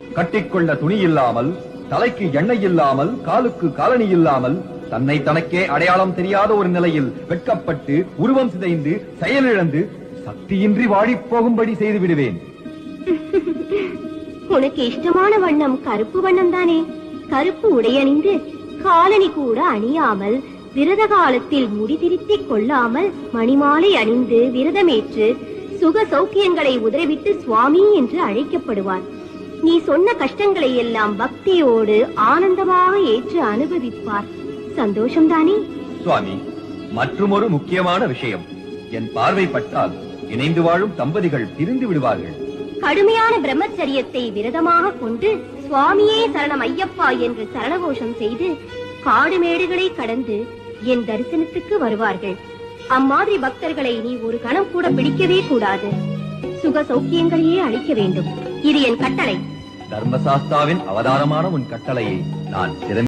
கட்டிக்கொள்ள துணி இல்லாமல் தலைக்கு எண்ணெய் இல்லாமல் காலுக்கு காலணி இல்லாமல் தன்னை தனக்கே அடையாளம் தெரியாத ஒரு நிலையில் வெட்கப்பட்டு உருவம் சிதைந்து செயலிழந்து சக்தியின்றி வாடிப் போகும்படி செய்து விடுவேன். உனக்கு இஷ்டமான வண்ணம் கருப்பு வண்ணம் தானே கருப்பு உடையணிந்து காலணி கூட அணியாமல் விரத காலத்தில் முடிதிருத்திக் கொள்ளாமல் மணிமாலை அணிந்து விரதமேற்று சுக சௌக்கியங்களை உதறிவிட்டு சுவாமி என்று அழைக்கப்படுவார். நீ சொன்ன கஷ்டங்களை எல்லாம் பக்தியோடு ஆனந்தமாக ஏற்று அனுபவிப்பார். சந்தோஷம்தானே சுவாமி மற்றுமொரு முக்கியமான விஷயம். என் பார்வை பட்டால் இணைந்து வாழும் தம்பதிகள் பிரிந்து விடுவார்கள். கடுமையான பிரம்மச்சரியத்தை விரதமாக கொண்டு சுவாமியே சரணம் ஐயப்பா என்று சரணகோஷம் செய்து காடு மேடுகளை கடந்து என் தரிசனத்துக்கு வருவார்கள். அம்மாதிரி பக்தர்களை நீ ஒரு கணம் கூட பிடிக்கவே கூடாது. சுக சௌக்கியங்களையே அளிக்க வேண்டும். இது என் கட்டளை. தர்மசாஸ்தாவின் அவதாரமான உன் கட்டளையை நான் சிறந்த